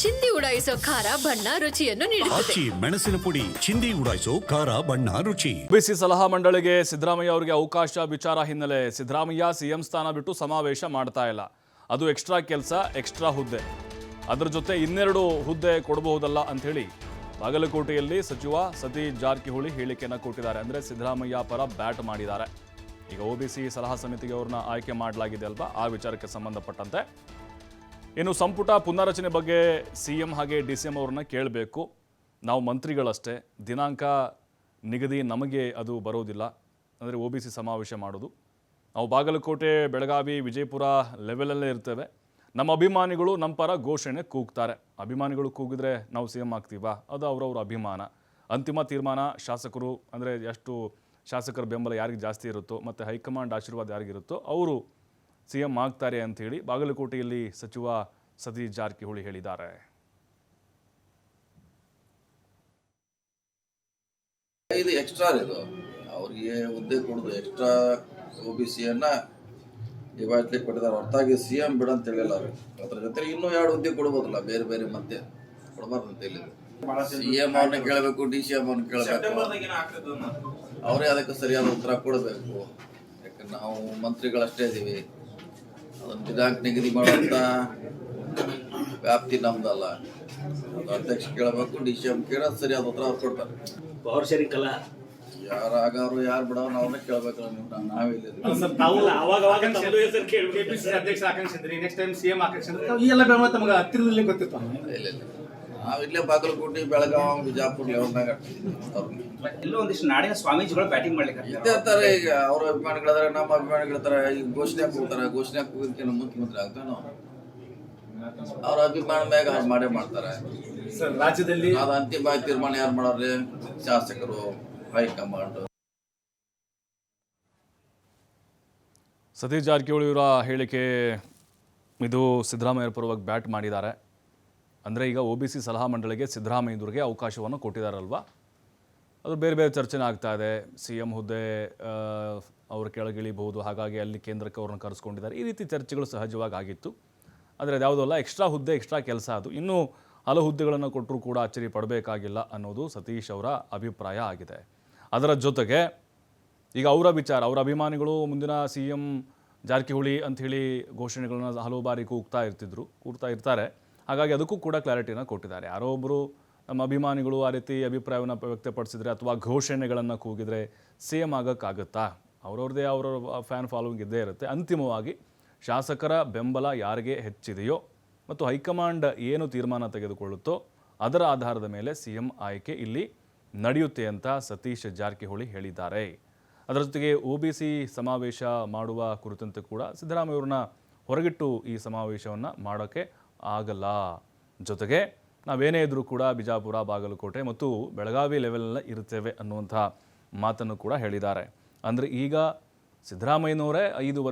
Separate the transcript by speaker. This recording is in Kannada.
Speaker 1: ಚಿಂದಿ ಉಡಾಯಿಸೋ ಖಾರ ಬಣ್ಣ ರುಚಿಯನ್ನು ನೀಡುತ್ತದೆ.
Speaker 2: ಆಚಿ ಮೆಣಸಿನ ಪುಡಿ ಚಿಂದಿ ಉಡಾಯಿಸೋ ಖಾರ ಬಣ್ಣ ರುಚಿ.
Speaker 3: ಬಿಸಿ ಸಲಹಾ ಮಂಡಳಿಗೆ ಸಿದ್ದರಾಮಯ್ಯ ಅವರಿಗೆ ಅವಕಾಶ ವಿಚಾರ ಹಿನ್ನೆಲೆ ಸಿದ್ದರಾಮಯ್ಯ ಸಿಎಂ ಸ್ಥಾನ ಬಿಟ್ಟು ಸಮಾವೇಶ ಮಾಡ್ತಾ ಇಲ್ಲ. ಅದು ಎಕ್ಸ್ಟ್ರಾ ಕೆಲಸ ಎಕ್ಸ್ಟ್ರಾ ಹುದ್ದೆ. ಅದರ ಜೊತೆ ಇನ್ನೆರಡು ಹುದ್ದೆ ಕೊಡಬಹುದಲ್ಲ ಅಂಥೇಳಿ ಬಾಗಲಕೋಟೆಯಲ್ಲಿ ಸಚಿವ ಸತೀಶ್ ಜಾರಕಿಹೊಳಿ ಹೇಳಿಕೆಯನ್ನು ಕೊಟ್ಟಿದ್ದಾರೆ. ಅಂದರೆ ಸಿದ್ದರಾಮಯ್ಯ ಪರ ಬ್ಯಾಟ್ ಮಾಡಿದ್ದಾರೆ. ಈಗ ಒಬಿಸಿ ಸಲಹಾ ಸಮಿತಿಗೆ ಅವ್ರನ್ನ ಆಯ್ಕೆ ಮಾಡಲಾಗಿದೆ ಅಲ್ವಾ? ಆ ವಿಚಾರಕ್ಕೆ ಸಂಬಂಧಪಟ್ಟಂತೆ ಇನ್ನು ಸಂಪುಟ ಪುನಾರಚನೆ ಬಗ್ಗೆ ಸಿ ಎಂ ಹಾಗೆ ಡಿ ಸಿ ಎಂ ಅವ್ರನ್ನ ಕೇಳಬೇಕು. ನಾವು ಮಂತ್ರಿಗಳಷ್ಟೇ, ದಿನಾಂಕ ನಿಗದಿ ನಮಗೆ ಅದು ಬರೋದಿಲ್ಲ. ಅಂದರೆ ಒ ಬಿ ಸಿ ಸಮಾವೇಶ ಮಾಡೋದು. ನಾವು ಬಾಗಲಕೋಟೆ, ಬೆಳಗಾವಿ, ವಿಜಯಪುರ ಲೆವೆಲಲ್ಲೇ ಇರ್ತೇವೆ. ನಮ್ಮ ಅಭಿಮಾನಿಗಳು ನಮ್ಮ ಪರ ಘೋಷಣೆ ಕೂಗ್ತಾರೆ. ಅಭಿಮಾನಿಗಳು ಕೂಗಿದ್ರೆ ನಾವು ಸಿ ಎಂ ಆಗ್ತೀವಾ? ಅದು ಅವರವ್ರ ಅಭಿಮಾನ. ಅಂತಿಮ ತೀರ್ಮಾನ ಶಾಸಕರು, ಅಂದರೆ ಎಷ್ಟು ಶಾಸಕರ ಬೆಂಬಲ ಯಾರಿಗೆ ಜಾಸ್ತಿ ಇರುತ್ತೋ, ಮತ್ತು ಹೈಕಮಾಂಡ್ ಆಶೀರ್ವಾದ ಯಾರಿಗಿರುತ್ತೋ, ಅವರು ಸಿ ಆಗ್ತಾರೆ ಅಂತ ಹೇಳಿ ಬಾಗಲಕೋಟೆಯಲ್ಲಿ ಸಚಿವ ಸತೀಶ್ ಜಾರಕಿಹೊಳಿ ಹೇಳಿದ್ದಾರೆ.
Speaker 4: ಇದು ಎಕ್ಸ್ಟ್ರಾ ಇದು ಅವ್ರಿಗೆ ಹುದ್ದೆ ಕೊಡೋದು ಎಕ್ಸ್ಟ್ರಾ ಒ ಬಿ ಸಿಯನ್ನ ಕೊಟ್ಟಿದ್ದಾರೆ. ಹೊರತಾಗಿ ಸಿ ಎಂ ಬಿಡ ಅಂತ ಹೇಳಿಲ್ಲ ಅವ್ರು. ಅದ್ರ ಜೊತೆ ಇನ್ನೂ ಎರಡು ಹುದ್ದೆ ಕೊಡ್ಬೋದಲ್ಲ ಬೇರೆ ಬೇರೆ ಮತ್ತೆ ಕೊಡಬಾರ್ದು ಅಂತ ಹೇಳಿದ್ರು. ಸಿ ಎಂ ಅವ್ರನ್ನ ಕೇಳಬೇಕು ಡಿ ಸಿ ಎಂ ಅವ್ರನ್ನ ಕೇಳಬೇಕು. ಅವರೇ ಅದಕ್ಕೆ ಸರಿಯಾದ ಉತ್ತರ ಕೊಡಬೇಕು. ಯಾಕಂದ್ರೆ ನಾವು ಮಂತ್ರಿಗಳಷ್ಟೇ ಇದ್ದೀವಿ ಅದನ್ನ ದಿನಾಂಕ ನಿಗದಿ ಮಾಡುವಂತ ವ್ಯಾಪ್ತಿ ನಮ್ದಲ್ಲ. ಅದು ಅಧ್ಯಕ್ಷ ಕೇಳಬೇಕು ಡಿ ಸಿ ಎಂ ಕೇಳ ಸರಿ ಉತ್ತರ ಅವ್ರು ಕೊಡ್ತಾರೆ.
Speaker 5: ಪವರ್ ಶೇರಿಂಗ್ ಅಲ್ಲ
Speaker 4: ಯಾರು ಆಗಾರು ಯಾರು ಬಿಡೋ ಅವ್ರನ್ನ ಕೇಳ್ಬೇಕಲ್ಲ ನೀವು ನಾವಿಲ್ಲ
Speaker 5: ಕೇಳ್ಬೇಕು.
Speaker 6: ಕೆಪಿಸಿಸಿ ಅಧ್ಯಕ್ಷ ಆಕಾಂಕ್ಷಿದ್ರಿ ನೆಕ್ಸ್ಟ್ ಟೈಮ್ ಸಿಎಂ ಆಕಾಂಕ್ಷಿದ್ರೆ ಈ ಎಲ್ಲ ಬೆಂಬಲ ತಮಗೆ ಹತ್ತಿರದಲ್ಲಿ ಗೊತ್ತಿತ್ತು.
Speaker 4: ಇಲ್ಲ ಇಲ್ಲ. ನಾವು ಇಲ್ಲೇ ಬಾಗಲಕೋಟೆ ಬೆಳಗಾವಿ ಬಿಜಾಪುರ ಲೆವೆಲ್ನಾಗ
Speaker 6: ಎಲ್ಲೋ ಒಂದಿಷ್ಟು ನಾಡಿನ ಸ್ವಾಮೀಜಿಗಳು ಬ್ಯಾಟಿಂಗ್ ಮಾಡ್ಲಿಕ್ಕೆ
Speaker 4: ಇದ್ದೇ ಇರ್ತಾರೆ ಈಗ ಅವ್ರ ಅಭಿಮಾನಿಗಳಾದ್ರೆ ನಮ್ಮ ಅಭಿಮಾನಿಗಳಿರ್ತಾರೆ ಈಗ ಘೋಷಣೆ ಕೂಗ್ತಾರೆ ಘೋಷಣೆ ಕೂಗೋದಕ್ಕೆ ಮುಖ್ಯಮಂತ್ರಿ ಆಗ್ತಾನ ನಾವು ಅವ್ರ ಅಭಿಮಾನ ಮ್ಯಾಗ ಅವ್ರು ಮಾಡೇ ಮಾಡ್ತಾರೆ.
Speaker 6: ಸರ್ ರಾಜ್ಯದಲ್ಲಿ
Speaker 4: ಅದು ಅಂತಿಮ ತೀರ್ಮಾನ ಯಾರು ಮಾಡೋರಿ ಶಾಸಕರು ಹೈಕಮಾಂಡ್
Speaker 3: ಸತೀಶ್ ಜಾರಕಿಹೊಳಿ ಅವರ ಹೇಳಿಕೆ ಇದು ಸಿದ್ದರಾಮಯ್ಯ ಪರವಾಗಿ ಬ್ಯಾಟ್ ಮಾಡಿದ್ದಾರೆ. ಅಂದರೆ ಈಗ ಒ ಬಿ ಸಿ ಸಲಹಾ ಮಂಡಳಿಗೆ ಸಿದ್ದರಾಮಯ್ಯದವ್ರಿಗೆ ಅವಕಾಶವನ್ನು ಕೊಟ್ಟಿದ್ದಾರಲ್ವ ಅದು ಬೇರೆ ಬೇರೆ ಚರ್ಚೆನೇ ಆಗ್ತಾ ಇದೆ. ಸಿ ಎಂ ಹುದ್ದೆ ಅವ್ರ ಕೆಳಗಿಳಿಬಹುದು. ಹಾಗಾಗಿ ಅಲ್ಲಿ ಕೇಂದ್ರಕ್ಕೆ ಅವ್ರನ್ನ ಕರೆಸ್ಕೊಂಡಿದ್ದಾರೆ. ಈ ರೀತಿ ಚರ್ಚೆಗಳು ಸಹಜವಾಗಿ ಆಗಿತ್ತು. ಆದರೆ ಅದ್ಯಾವುದಲ್ಲ ಎಕ್ಸ್ಟ್ರಾ ಹುದ್ದೆ ಎಕ್ಸ್ಟ್ರಾ ಕೆಲಸ ಅದು. ಇನ್ನೂ ಹಲವು ಹುದ್ದೆಗಳನ್ನು ಕೊಟ್ಟರೂ ಕೂಡ ಅಚ್ಚರಿ ಪಡಬೇಕಾಗಿಲ್ಲ ಅನ್ನೋದು ಸತೀಶ್ ಅವರ ಅಭಿಪ್ರಾಯ ಆಗಿದೆ. ಅದರ ಜೊತೆಗೆ ಈಗ ಅವರ ವಿಚಾರ, ಅವರ ಅಭಿಮಾನಿಗಳು ಮುಂದಿನ ಸಿ ಎಂ ಜಾರಕಿಹೊಳಿ ಅಂಥೇಳಿ ಘೋಷಣೆಗಳನ್ನ ಹಲವು ಬಾರಿ ಕೂಗ್ತಾ ಇರ್ತಿದ್ರು, ಕೂಗ್ತಾ ಇರ್ತಾರೆ. ಹಾಗಾಗಿ ಅದಕ್ಕೂ ಕೂಡ ಕ್ಲಾರಿಟಿನ ಕೊಟ್ಟಿದ್ದಾರೆ. ಯಾರೋ ಒಬ್ಬರು ನಮ್ಮ ಅಭಿಮಾನಿಗಳು ಆ ರೀತಿ ಅಭಿಪ್ರಾಯವನ್ನು ವ್ಯಕ್ತಪಡಿಸಿದರೆ ಅಥವಾ ಘೋಷಣೆಗಳನ್ನು ಕೂಗಿದರೆ ಸಿ ಎಂ ಆಗೋಕ್ಕಾಗುತ್ತಾ? ಅವ್ರವ್ರದ್ದೇ ಅವರವ್ರ ಫ್ಯಾನ್ ಫಾಲೋವಿಂಗ್ ಇದ್ದೇ ಇರುತ್ತೆ. ಅಂತಿಮವಾಗಿ ಶಾಸಕರ ಬೆಂಬಲ ಯಾರಿಗೆ ಹೆಚ್ಚಿದೆಯೋ ಮತ್ತು ಹೈಕಮಾಂಡ್ ಏನು ತೀರ್ಮಾನ ತೆಗೆದುಕೊಳ್ಳುತ್ತೋ ಅದರ ಆಧಾರದ ಮೇಲೆ ಸಿ ಎಂ ಆಯ್ಕೆ ಇಲ್ಲಿ ನಡೆಯುತ್ತೆ ಅಂತ ಸತೀಶ್ ಜಾರಕಿಹೊಳಿ ಹೇಳಿದ್ದಾರೆ. ಅದರ ಜೊತೆಗೆ ಒ ಬಿ ಸಿ ಸಮಾವೇಶ ಮಾಡುವ ಕುರಿತಂತೆ ಕೂಡ ಸಿದ್ದರಾಮಯ್ಯವ್ರನ್ನ ಹೊರಗಿಟ್ಟು ಈ ಸಮಾವೇಶವನ್ನು ಮಾಡೋಕ್ಕೆ ಆಗಲ್ಲ. ಜೊತೆಗೆ ನಾವೇನೇ ಇದ್ರೂ ಕೂಡ ಬಿಜಾಪುರ, ಬಾಗಲಕೋಟೆ ಮತ್ತು ಬೆಳಗಾವಿ ಲೆವೆಲ್ನ ಇರ್ತೇವೆ ಅನ್ನುವಂಥ ಮಾತನ್ನು ಕೂಡ ಹೇಳಿದ್ದಾರೆ. ಅಂದರೆ ಈಗ ಸಿದ್ದರಾಮಯ್ಯನವರೇ ಐದು